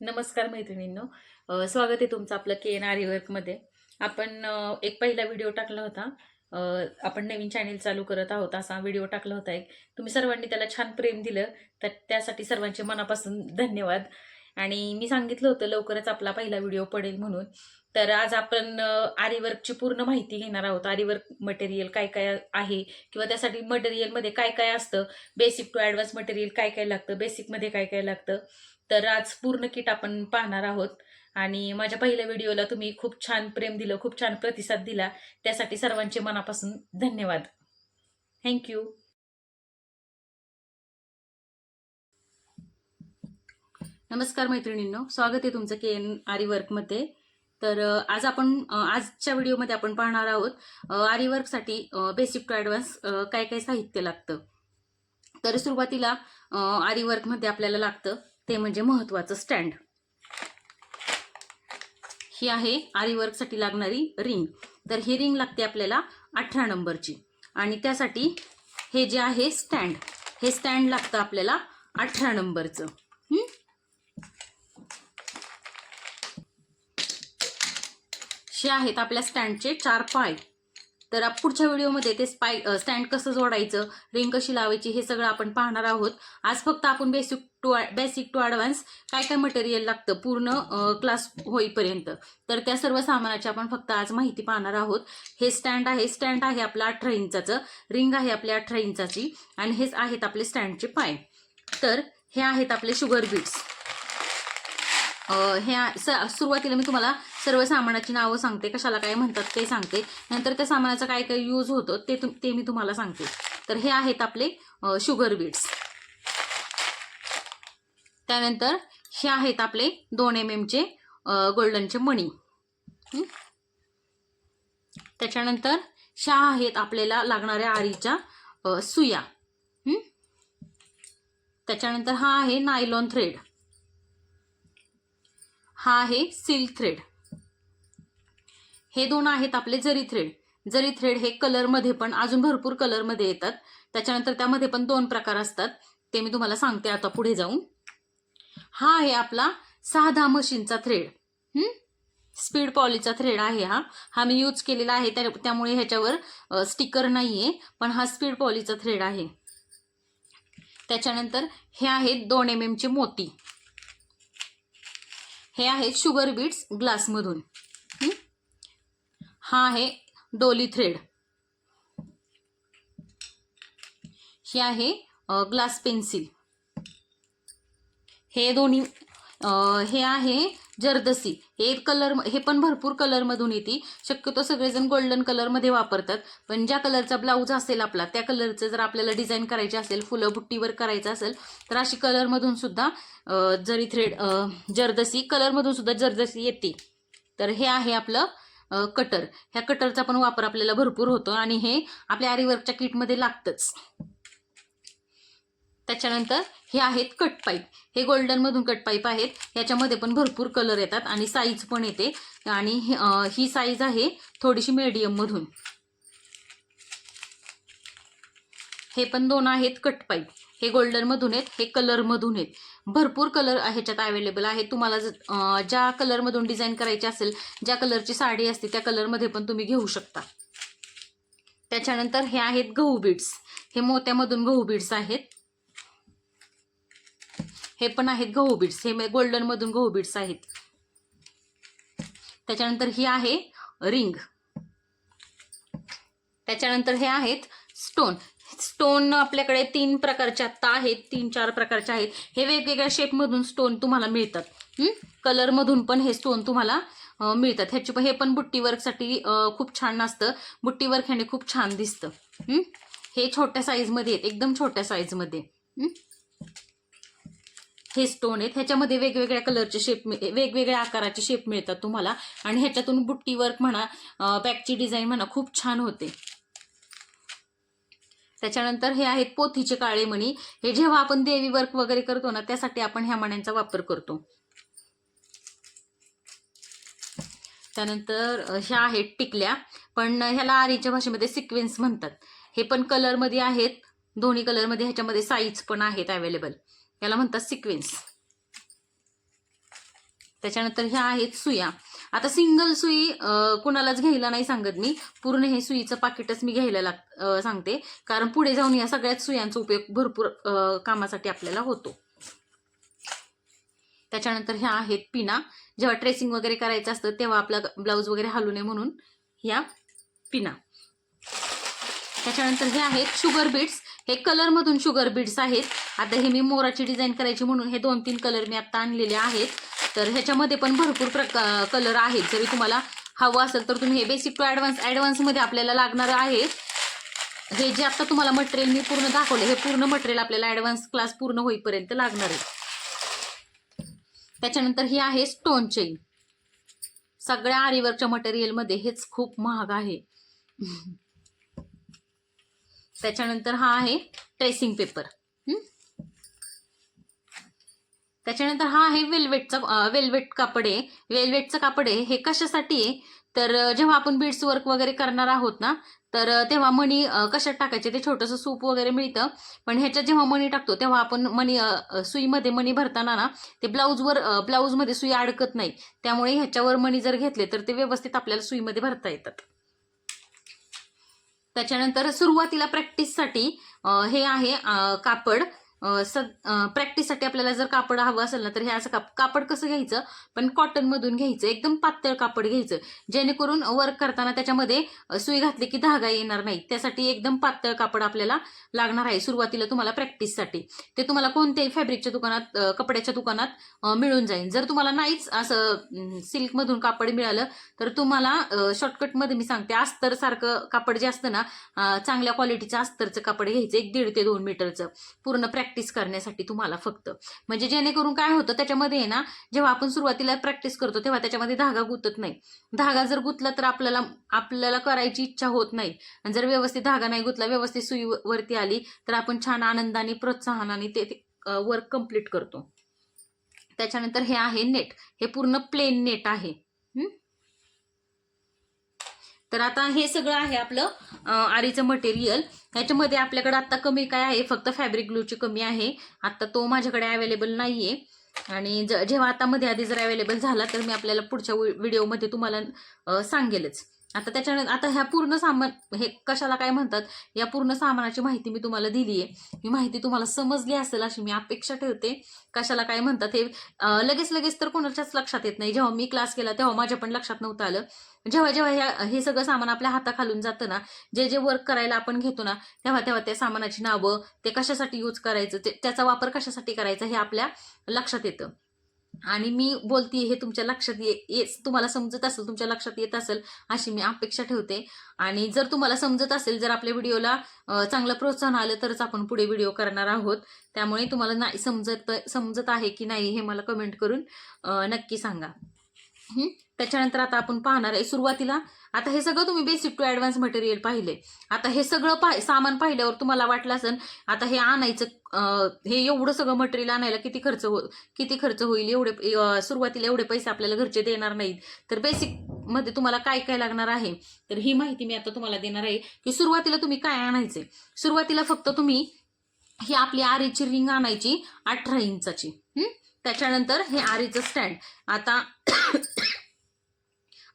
नमस्कार मैत्रिणींनो. स्वागत आहे तुमचं आपलं के एन आरीवर्कमध्ये आपण एक पहिला व्हिडिओ टाकला होता. आपण नवीन चॅनेल चालू करत आहोत असा व्हिडिओ टाकला होता एक. तुम्ही सर्वांनी त्याला छान प्रेम दिलं. तर त्यासाठी सर्वांचे मनापासून धन्यवाद. आणि मी सांगितलं होतं लवकरच आपला पहिला व्हिडिओ पडेल म्हणून. तर आज आपण आरीवर्कची पूर्ण माहिती घेणार आहोत. आरीवर्क मटेरियल काय काय आहे किंवा त्यासाठी मटेरियलमध्ये काय काय असतं बेसिक टू ॲडव्हान्स मटेरियल काय काय लागतं बेसिकमध्ये काय काय लागतं तर आज पूर्ण किट आपण पाहणार आहोत. आणि माझ्या पहिल्या व्हिडिओला तुम्ही खूप छान प्रेम दिलं खूप छान प्रतिसाद दिला. त्यासाठी सर्वांचे मनापासून धन्यवाद. थँक्यू नमस्कार मैत्रिणींनो स्वागत आहे तुमचं के एन आरी वर्कमध्ये तर आज आपण आजच्या व्हिडिओमध्ये आपण पाहणार आहोत अ, आरी वर्कसाठी बेसिक टू ॲडव्हान्स काय काय साहित्य लागतं. तर सुरुवातीला आरीवर्कमध्ये आरी वर्कमध्ये आपल्याला लागतं ते म्हणजे महत्त्वाचं स्टँड ही आहे आरी वर्कसाठी लागणारी रिंग तर ही रिंग लागते आपल्याला अठरा नंबरची. आणि त्यासाठी हे जे आहे स्टँड हे स्टँड लागतं आपल्याला अठरा नंबरचं. हे आहेत आपल्या स्टँडचे चार पाय. तर पुढच्या व्हिडिओमध्ये ते स्पाय स्टँड कसं जोडायचं रिंग कशी लावायची हे सगळं आपण पाहणार आहोत. आज फक्त आपण basic to basic to advance काय काय मटेरियल लागतं पूर्ण क्लास होईपर्यंत. तर त्या सर्व सामानाची आपण फक्त आज माहिती पाहणार आहोत. हे स्टँड आहे स्टँड आहे आपलं अठरा इंचाचं रिंग आहे आपल्या अठरा इंचाची आणि हेच आहेत आपले स्टँडचे पाय. तर हे आहेत आपले शुगर बीट्स हे स- सुरुवातीला मी तुम्हाला सर्व सामानाची नावं सांगते कशाला काय म्हणतात ते सांगते. नंतर त्या सामानाचा काय काय यूज होतो ते ते मी तुम्हाला सांगते. तर हे आहेत आपले शुगर बीट्स त्यानंतर हे आहेत आपले दोन एम एमचे गोल्डनचे मणी. त्याच्यानंतर ह्या आहेत आपल्याला लागणाऱ्या आरीच्या सुया. त्याच्यानंतर हा आहे नायलॉन थ्रेड हा आहे सिल्क थ्रेड हे दोन आहेत आपले जरी थ्रेड जरी थ्रेड हे कलरमध्ये पण अजून भरपूर कलरमध्ये येतात. त्याच्यानंतर त्यामध्ये पण दोन प्रकार असतात. ते मी तुम्हाला सांगते आता पुढे जाऊन. हा आहे आपला साधा मशीनचा थ्रेड स्पीड पॉलीचा थ्रेड आहे हा. हा मी यूज केलेला आहे. त्या त्यामुळे ह्याच्यावर स्टिकर नाही आहे पण हा स्पीड पॉलीचा थ्रेड आहे. त्याच्यानंतर हे आहेत दोन एम एमचे मोती. हे आहेत शुगर बीट्स ग्लासमधून. हा? आहे डोली थ्रेड. ही आहे ग्लास पेन्सिल. हे दोन्ही हे आहे जर्दसी. हे कलर हे पण भरपूर कलरमधून येते. शक्यतो सगळेजण गोल्डन कलरमध्ये वापरतात. पण ज्या कलरचा ब्लाऊज असेल आपला त्या कलरचं जर आपल्याला डिझाईन करायचे असेल फुलं बुट्टीवर करायचं असेल तर अशी कलरमधून सुद्धा जरी थ्रेड जर्दसी कलरमधून सुद्धा जर्दसी येते. तर हे आहे आपलं कटर ह्या कटरचा पण वापर आपल्याला भरपूर होतो आणि हे आपल्या आरीवर्कच्या किटमध्ये लागतंच. त्याच्यानंतर हे आहेत कट पाईप हे गोल्डनमधून कट पाईप आहेत. ह्याच्यामध्ये पण भरपूर कलर येतात आणि साईज पण येते. आणि ही साईज आहे थोडीशी मीडियममधून हे पण दोन आहेत कट पाईप हे गोल्डनमधून आहेत हे कलरमधून आहेत. भरपूर कलर ह्याच्यात अवेलेबल आहे. तुम्हाला जर, ज्या कलरमधून डिझाईन करायची असेल ज्या कलरची साडी असते त्या कलरमध्ये पण तुम्ही घेऊ शकता. त्याच्यानंतर हे आहेत गहू बीड्स हे मोत्यामधून गहू बीड्स आहेत. हे पण आहेत गहू बीट्स हे गोल्डनमधून गहू बीट्स आहेत. त्याच्यानंतर ही आहे रिंग. त्याच्यानंतर हे आहेत स्टोन स्टोन आपल्याकडे तीन प्रकारचे आत्ता आहेत तीन चार प्रकारचे आहेत. हे वेगवेगळ्या शेपमधून स्टोन तुम्हाला मिळतात. कलरमधून पण हे स्टोन तुम्हाला मिळतात. ह्याची पण हे पण बुट्टी वर्कसाठी खूप छान असतं. बुट्टी वर्क ह्याने खूप छान दिसतं. हे? छोट्या साईजमध्ये आहेत. एकदम छोट्या साईजमध्ये हे स्टोन आहेत. ह्याच्यामध्ये वेगवेगळ्या कलरचे शेप वेगवेगळ्या आकाराचे शेप मिळतात तुम्हाला. आणि ह्याच्यातून बुट्टी वर्क म्हणा बॅकची डिझाईन म्हणा खूप छान होते. त्याच्यानंतर हे आहेत पोथीचे काळे मणी. हे जेव्हा आपण देवी वर्क वगैरे करतो ना त्यासाठी आपण ह्या मण्यांचा वापर करतो. त्यानंतर ह्या आहेत टिकल्या. पण ह्याला आरीच्या भाषेमध्ये सिक्वेन्स म्हणतात. हे पण कलरमध्ये आहेत. दोन्ही कलरमध्ये ह्याच्यामध्ये साईज पण आहेत अवेलेबल याला म्हणतात सिक्वेन्स त्याच्यानंतर ह्या आहेत सुया. आता सिंगल सुई कुणालाच घ्यायला नाही सांगत मी. पूर्ण हे सुईचं पाकिटच मी घ्यायला लाग सांगते. कारण पुढे जाऊन या सगळ्याच सुयांचा उपयोग भरपूर कामासाठी आपल्याला होतो. त्याच्यानंतर ह्या आहेत पिना. जेव्हा ट्रेसिंग वगैरे करायचं असतं तेव्हा आपला ब्लाऊज वगैरे हलू नये म्हणून ह्या पिना. त्याच्यानंतर हे आहेत शुगर बीट्स हे कलरमधून शुगर बीड्स आहेत. आता हे मी मोराची डिझाईन करायची म्हणून हे दोन तीन कलर मी आत्ता आणलेले आहेत. तर ह्याच्यामध्ये पण भरपूर प्रका कलर आहेत. जरी तुम्हाला हवं असेल तर तुम्ही हे बेसिक टू ॲडव्हान्स ॲडव्हान्समध्ये आपल्याला लागणार आहे. हे जे आत्ता तुम्हाला मटेरियल मी पूर्ण दाखवलं हे पूर्ण मटेरियल आपल्याला ॲडव्हान्स क्लास पूर्ण होईपर्यंत लागणार आहे. त्याच्यानंतर हे आहे स्टोन चेन सगळ्या आरीवर्कच्या मटेरियलमध्ये हेच खूप महाग आहे. त्याच्यानंतर हा आहे ट्रेसिंग पेपर त्याच्यानंतर हा आहे वेल्वेटचा वेल्वेट कापड. आहे वेल्वेटचं कापड आहे हे कशासाठी आहे? तर जेव्हा आपण बीड्स वर्क वगैरे करणार आहोत ना तर तेव्हा मणी कशात टाकायचे? ते छोटंसं सूप वगैरे मिळतं. पण ह्याच्यात जेव्हा मणी टाकतो तेव्हा आपण मणी सुईमध्ये मणी भरताना ना ते ब्लाऊजवर ब्लाऊजमध्ये सुई अडकत नाही. त्यामुळे ह्याच्यावर मणी जर घेतले तर ते व्यवस्थित आपल्याला सुईमध्ये भरता येतात. त्याच्यानंतर सुरुवातीला प्रॅक्टिससाठी हे आहे कापड. स प्रॅक्टिससाठी आपल्याला जर कापड हवं असेल ना तर हे असं काप कापड कसं घ्यायचं? पण कॉटनमधून घ्यायचं एकदम पातळ कापड घ्यायचं. जेणेकरून वर्क करताना त्याच्यामध्ये सुई घातली की धागा येणार नाही. त्यासाठी एकदम पातळ कापड आपल्याला लागणार आहे सुरुवातीला तुम्हाला प्रॅक्टिससाठी ते तुम्हाला कोणत्याही फॅब्रिकच्या दुकानात कपड्याच्या दुकानात मिळून जाईल. जर तुम्हाला नाहीच असं सिल्कमधून कापड मिळालं तर तुम्हाला शॉर्टकटमध्ये मी सांगते अस्तर सारखं कापड जे असतं ना चांगल्या क्वालिटीचं अस्तरचं कापड घ्यायचं एक दीड ते दोन मीटरचं पूर्ण प्रॅक्टिस प्रॅक्टिस करण्यासाठी तुम्हाला फक्त. म्हणजे जेणेकरून काय होतं त्याच्यामध्ये ना जेव्हा आपण सुरुवातीला प्रॅक्टिस करतो तेव्हा त्याच्यामध्ये धागा गुतत नाही. धागा जर गुतला तर आपल्याला आपल्याला करायची इच्छा होत नाही. आणि जर व्यवस्थित धागा नाही गुतला व्यवस्थित सुई वरती आली तर आपण छान आनंदाने प्रोत्साहनाने ते वर्क कंप्लीट करतो. त्याच्यानंतर हे आहे नेट हे पूर्ण प्लेन नेट आहे. तर आता हे सगळं आहे आपलं आरीचं मटेरियल ह्याच्यामध्ये आपल्याकडे आता कमी काय आहे? फक्त फॅब्रिक ग्लूची कमी आहे. आता तो माझ्याकडे अवेलेबल नाहीये. आणि ज जेव्हा आता मध्ये आधी जर अवेलेबल झाला तर मी आपल्याला पुढच्या व्हिडिओमध्ये तुम्हाला सांगेलच. आता त्याच्यानंतर आता ह्या पूर्ण सामान हे कशाला काय म्हणतात या पूर्ण सामानाची माहिती मी तुम्हाला दिली आहे ही माहिती तुम्हाला समजली असेल अशी मी अपेक्षा ठेवते. कशाला काय म्हणतात हे लगेच लगेच तर कोणाच्याच लक्षात येत नाही. जेव्हा मी क्लास केला तेव्हा माझ्या पण लक्षात नव्हतं आलं. जेव्हा जेव्हा ह्या हे सगळं सामान आपल्या हाताखालून जातं ना जे जे वर्क करायला आपण घेतो ना तेव्हा तेव्हा त्या सामानाची नावं ते कशासाठी यूज करायचं ते त्याचा वापर कशासाठी करायचा हे आपल्या लक्षात येतं. आणि मी बोलतीये हे तुमच्या लक्षात ये तुम्हाला समजत असेल तुमच्या लक्षात येत असेल अशी मी अपेक्षा ठेवते. आणि जर तुम्हाला समजत असेल जर आपल्या व्हिडिओला चांगलं प्रोत्साहन आलं तरच आपण पुढे व्हिडिओ करणार आहोत. त्यामुळे तुम्हाला नाही समजत समजत आहे की नाही हे मला कमेंट करून नक्की सांगा. त्याच्यानंतर आता आपण पाहणार आहे सुरुवातीला. आता हे सगळं तुम्ही बेसिक टू ॲडव्हान्स मटेरियल पाहिले. आता हे सगळं पाह सामान पाहिल्यावर तुम्हाला वाटलं असेल आता हे आणायचं हे एवढं सगळं मटेरियल आणायला किती खर्च हो किती खर्च होईल? एवढे सुरुवातीला एवढे पैसे आपल्याला घरचे देणार नाहीत. तर बेसिकमध्ये तुम्हाला काय काय लागणार आहे? तर ही माहिती मी आता तुम्हाला देणार आहे की सुरुवातीला तुम्ही काय आणायचे सुरुवातीला फक्त तुम्ही ही आपली आरीची रिंग आणायची अठरा इंचाची. त्याच्यानंतर हे आरीचं स्टँड आता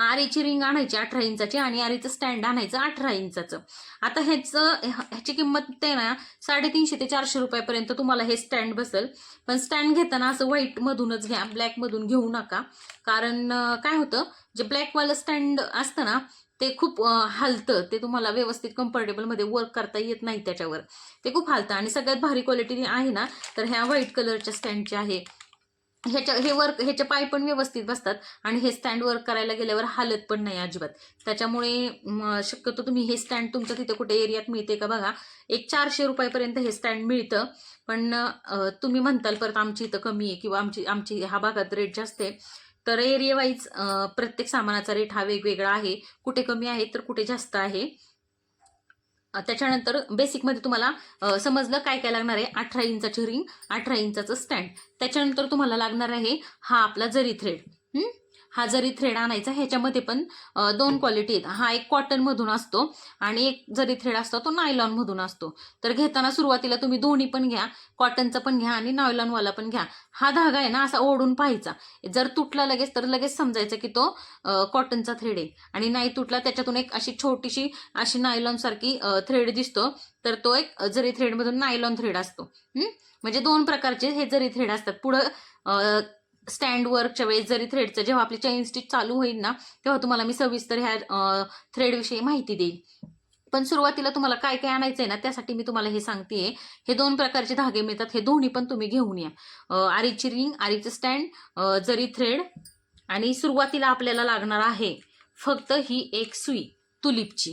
आरीची रिंग आणायची अठरा इंचाची आणि आरीचं स्टँड आणायचं अठरा इंचाचं. आता ह्याचं ह्याची किंमत ते ना साडेतीनशे ते चारशे रुपयापर्यंत तुम्हाला हे स्टँड बसेल. पण स्टँड घेताना असं व्हाईट मधूनच घ्या ब्लॅक मधून घेऊ नका. कारण काय होतं जे ब्लॅकवालं स्टँड असतं ना ते खूप हालतं हलतं. ते तुम्हाला व्यवस्थित कम्फर्टेबलमध्ये वर्क करता येत नाही त्याच्यावर. ते खूप हलतं. आणि सगळ्यात भारी क्वालिटी आहे ना तर ह्या व्हाईट कलरच्या स्टँडचे आहे. ह्याच्या हे वर्क ह्याचे पाय पण व्यवस्थित बसतात आणि हे स्टँड वर्क करायला गेल्यावर हालत पण नाही अजिबात. त्याच्यामुळे शक्यतो तुम्ही हे स्टँड तुमच्या तिथे कुठे एरियात मिळते का बघा. एक चारशे रुपयापर्यंत हे स्टँड मिळतं. पण तुम्ही म्हणताल परत आमची इथं कमी आहे किंवा आमची आमची ह्या भागात रेट जास्त आहे. तर एरिया वाईज प्रत्येक सामानाचा रेट हा वेगवेगळा आहे. कुठे कमी आहे तर कुठे जास्त आहे. त्याच्यानंतर बेसिकमध्ये तुम्हाला समजलं काय काय लागणार आहे? अठरा इंचाची रिंग अठरा इंचाचं स्टँड त्याच्यानंतर तुम्हाला लागणार आहे हा आपला जरी थ्रेड हा जरी थ्रेड आणायचा ह्याच्यामध्ये पण दोन क्वालिटी आहेत. हा एक कॉटनमधून असतो आणि एक जरी थ्रेड असतो तो नायलॉनमधून असतो. तर घेताना सुरुवातीला तुम्ही दोन्ही पण घ्या कॉटनचा पण घ्या आणि नायलॉनवाला पण घ्या. हा धागा आहे ना असा ओढून पाहायचा. जर तुटला लगेच तर लगेच समजायचं की तो कॉटनचा थ्रेड आहे. आणि नाही तुटला त्याच्यातून एक अशी छोटीशी अशी नायलॉन सारखी थ्रेड दिसतो. तर तो एक जरी थ्रेडमधून नायलॉन थ्रेड असतो. म्हणजे दोन प्रकारचे हे जरी थ्रेड असतात. पुढं स्टँड वर्कच्या वेळेस जरी थ्रेडचं जेव्हा आपली चेन स्टिच चालू होईल ना तेव्हा तुम्हाला मी सविस्तर ह्या थ्रेडविषयी माहिती देईल पण सुरुवातीला तुम्हाला काय काय आणायचं आहे ना त्यासाठी मी तुम्हाला हे सांगतेय. हे दोन प्रकारचे धागे मिळतात हे दोन्ही पण तुम्ही घेऊन या. आरीची रिंग आरीचं स्टँड जरी थ्रेड आणि सुरुवातीला आपल्याला लागणार आहे फक्त ही एक सुई तुलिपची.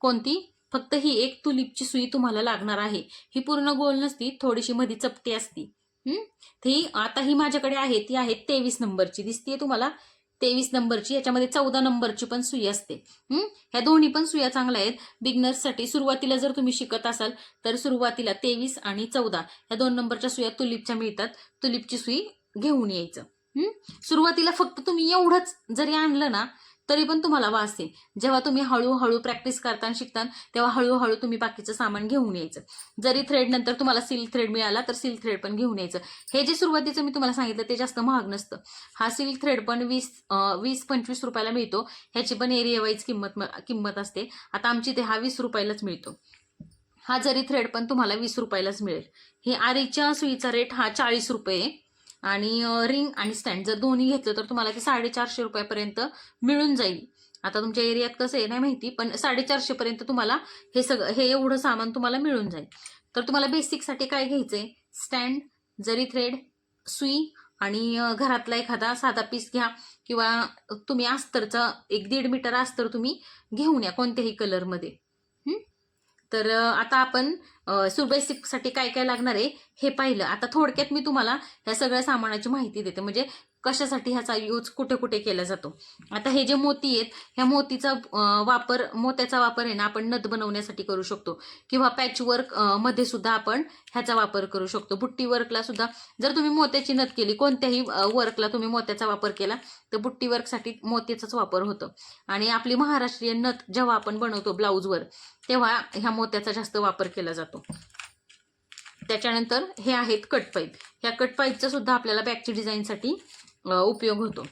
कोणती? फक्त ही एक तुलिपची सुई तुम्हाला लागणार आहे. ही पूर्ण गोल नसती थोडीशी मध्ये चपटी असती. ती आता ही माझ्याकडे आहे ती आहे तेवीस नंबरची. दिसतीये तुम्हाला? तेवीस नंबरची याच्यामध्ये चौदा नंबरची पण सुई असते. ह्या दोन्ही पण सुया चांगल्या आहेत. बिगनर्ससाठी सुरुवातीला जर तुम्ही शिकत असाल तर सुरुवातीला तेवीस आणि चौदा ह्या दोन नंबरच्या सुया तुलिपच्या मिळतात. तुलिपची सुई घेऊन यायचं. सुरुवातीला फक्त तुम्ही एवढंच जरी आणलं ना तरी पण तुम्हाला वास येईल. जेव्हा तुम्ही हळूहळू प्रॅक्टिस करता आणि शिकता तेव्हा हळूहळू तुम्ही बाकीचं सामान घेऊन यायचं. जरी थ्रेड नंतर तुम्हाला सिल्क थ्रेड मिळाला तर सिल्क थ्रेड पण घेऊन यायचं. हे जे सुरुवातीचं मी तुम्हाला सांगितलं ते जास्त महाग नसतं. हा सिल्क थ्रेड पण वीस वीस पंचवीस रुपयाला मिळतो. ह्याची पण एरिया वाईज किंमत किंमत असते. आता आमची ते हा वीस रुपयालाच मिळतो. हा जरी थ्रेड पण तुम्हाला वीस रुपयालाच मिळेल. हे आरीच्या सुईचा रेट हा चाळीस रुपये आहे. आणि रिंग आणि स्टँड जर दोन्ही घेतलं तर तुम्हाला ते साडेचारशे रुपयापर्यंत मिळून जाईल. आता तुमच्या एरियात कसं आहे नाही माहिती पण साडेचारशेपर्यंत तुम्हाला हे सगळं हे एवढं सामान तुम्हाला मिळून जाईल. तर तुम्हाला बेसिकसाठी काय घ्यायचं आहे स्टँड जरी थ्रेड सुई आणि घरातला एखादा साधा पीस घ्या किंवा तुम्ही अस्तरचा एक दीड मीटर अस्तर तुम्ही घेऊन या कोणत्याही कलरमध्ये. तर आता आपण सु बेसिकसाठी काय काय लागणार आहे हे पाहिलं. आता थोडक्यात मी तुम्हाला ह्या सगळ्या सामानाची माहिती देते. म्हणजे कशासाठी ह्याचा यूज कुठे कुठे केला जातो? आता हे जे मोती आहेत ह्या मोतीचा वापर मोत्याचा वापर आहे ना आपण नथ बनवण्यासाठी करू शकतो. किंवा पॅच वर्कमध्ये सुद्धा आपण ह्याचा वापर करू शकतो. बुट्टी वर्कला सुद्धा जर तुम्ही मोत्याची नथ केली कोणत्याही वर्कला तुम्ही मोत्याचा वापर केला तर बुट्टी वर्कसाठी मोत्याचाच वापर होतो. आणि आपली महाराष्ट्रीयन नथ जेव्हा आपण बनवतो ब्लाऊजवर तेव्हा ह्या मोत्याचा जास्त वापर केला जातो. त्याच्यानंतर हे आहेत कटपाईप ह्या कटपाईपचा सुद्धा आपल्याला बॅकची डिझाईनसाठी उपयोग होतो.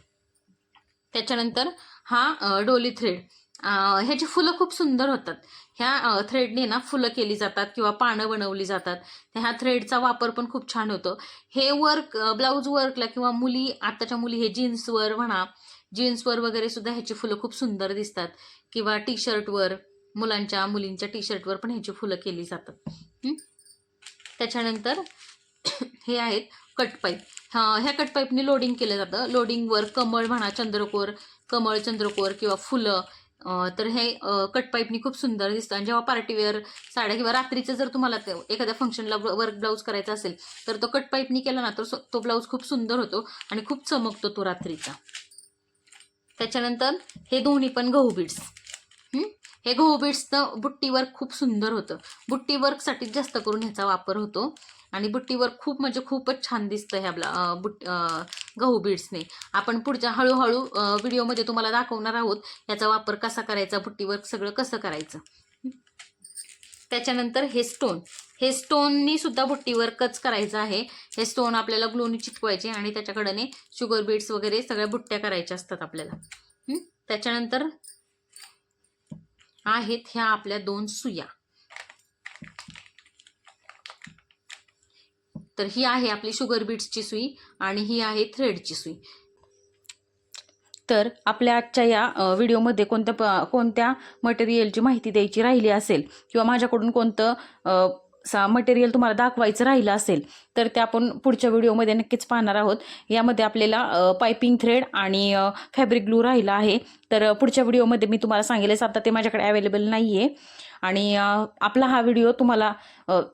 त्याच्यानंतर हा डोली थ्रेड ह्याची फुलं खूप सुंदर होतात. ह्या थ्रेडने ना फुलं केली जातात किंवा पानं बनवली जातात. ह्या थ्रेडचा वापर पण खूप छान होतो. हे वर्क ब्लाऊज वर्कला किंवा मुली आताच्या मुली हे जीन्सवर म्हणा जीन्सवर वगैरे सुद्धा ह्याची फुलं खूप सुंदर दिसतात. किंवा टी शर्टवर मुलांच्या मुलींच्या टी शर्टवर पण ह्याची फुलं केली जातात. त्याच्यानंतर हे आहेत कटपाईप. हा ह्या कटपाईपने लोडिंग केलं जातं. लोडिंगवर कमळ म्हणा चंद्रकोर कमळ चंद्रकोर किंवा फुलं तर हे कटपाईपनी खूप सुंदर दिसतं. आणि जेव्हा पार्टीवेअर साड्या किंवा रात्रीचं जर तुम्हाला ते एखाद्या फंक्शनला वर्क ब्लाऊज करायचा असेल तर तो कटपाईपनी केला ना तर तो ब्लाऊज खूप सुंदर होतो आणि खूप चमकतो तो रात्रीचा. त्याच्यानंतर हे दोन्ही पण गहू बीड्स हे गहू बीट्सचं बुट्टी वर्क खूप सुंदर होतं. बुट्टीवर्कसाठी जास्त करून ह्याचा वापर होतो. आणि बुट्टी वर्क खूप म्हणजे खूपच छान दिसतं ह्या ब्ला बुट गहू बीड्सने. आपण पुढच्या हळूहळू व्हिडिओमध्ये तुम्हाला दाखवणार आहोत याचा वापर कसा करायचा बुट्टी वर्क सगळं कसं करायचं. त्याच्यानंतर हे स्टोन हे स्टोननी सुद्धा बुट्टी वर्कच करायचं आहे. हे स्टोन आपल्याला ग्लोनी चिटकवायचे आणि त्याच्याकडने शुगर बीड्स वगैरे सगळ्या बुट्ट्या करायच्या असतात आपल्याला. त्याच्यानंतर आहेत ह्या आपल्या दोन सुया. तर ही आहे आपली शुगर बीट्सची सुई आणि ही आहे थ्रेडची सुई. तर आपल्या आजच्या या व्हिडिओमध्ये कोणत्या प कोणत्या मटेरियलची माहिती द्यायची राहिली असेल किंवा माझ्याकडून कोणतं सा मटेरियल तुम्हाला दाखवायचं राहिलं असेल तर ते आपण पुढच्या व्हिडिओमध्ये नक्कीच पाहणार आहोत. यामध्ये आपल्याला पायपिंग थ्रेड आणि फॅब्रिक ग्लू राहिला आहे. तर पुढच्या व्हिडिओमध्ये मी तुम्हाला सांगेलच आता ते माझ्याकडे अवेलेबल नाही आहे आणि आपला हा व्हिडिओ तुम्हाला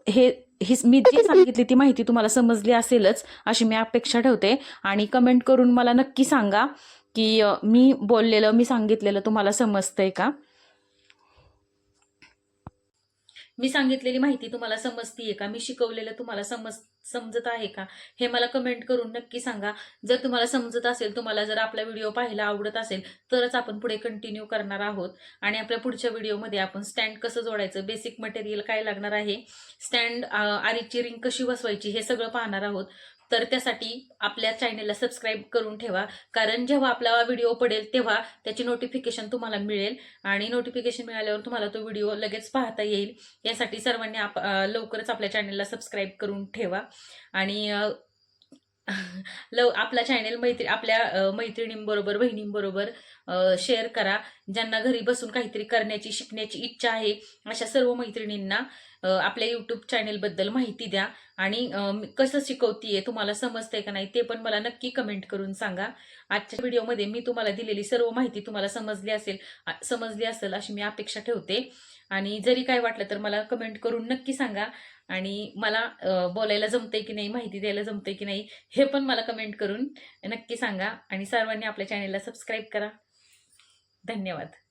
हे ही मी जी सांगितली ती माहिती तुम्हाला समजली असेलच अशी मी अपेक्षा ठेवते. आणि कमेंट करून मला नक्की सांगा की मी बोललेलं मी सांगितलेलं तुम्हाला समजतंय का? मी सांगितलेली माहिती तुम्हाला समजतीये का? मी शिकवलेलं तुम्हाला समज समजत आहे का? हे मला कमेंट करून नक्की सांगा. जर तुम्हाला समजत असेल तुम्हाला जर आपला व्हिडिओ पाहायला आवडत असेल तरच आपण पुढे कंटिन्यू करणार आहोत. आणि आपल्या पुढच्या व्हिडिओमध्ये आपण स्टँड कसं जोडायचं बेसिक मटेरियल काय लागणार आहे? स्टँड आरीची रिंग कशी बसवायची हे सगळं पाहणार आहोत. तर त्यासाठी आपल्या चॅनेलला सबस्क्राईब करून ठेवा. कारण जेव्हा आपला व्हिडिओ पडेल तेव्हा त्याची नोटिफिकेशन तुम्हाला मिळेल. आणि नोटिफिकेशन मिळाल्यावर तुम्हाला तो व्हिडिओ लगेच पाहता येईल. यासाठी सर्वांनी आप लवकरच आपल्या चॅनेलला सबस्क्राईब करून ठेवा. आणि लव आपला चॅनेल मैत्री आपल्या मैत्रिणींबरोबर बहिणींबरोबर शेअर करा. ज्यांना घरी बसून काहीतरी करण्याची शिकण्याची इच्छा आहे अशा सर्व मैत्रिणींना आपल्या यूट्यूब चॅनेलबद्दल माहिती द्या. आणि कसं शिकवतीये तुम्हाला समजतंय का नाही ते पण मला नक्की कमेंट करून सांगा. आजच्या व्हिडिओमध्ये मी तुम्हाला दिलेली सर्व माहिती तुम्हाला समजली असेल समजली असेल अशी मी अपेक्षा ठेवते. आणि जरी काय वाटलं तर मला कमेंट करून नक्की सांगा. आणि मला बोलायला जमतंय की नाही माहिती द्यायला जमतंय की नाही हे पण मला कमेंट करून नक्की सांगा आणि सर्वांनी आपल्या चॅनेलला सबस्क्राईब करा. धन्यवाद.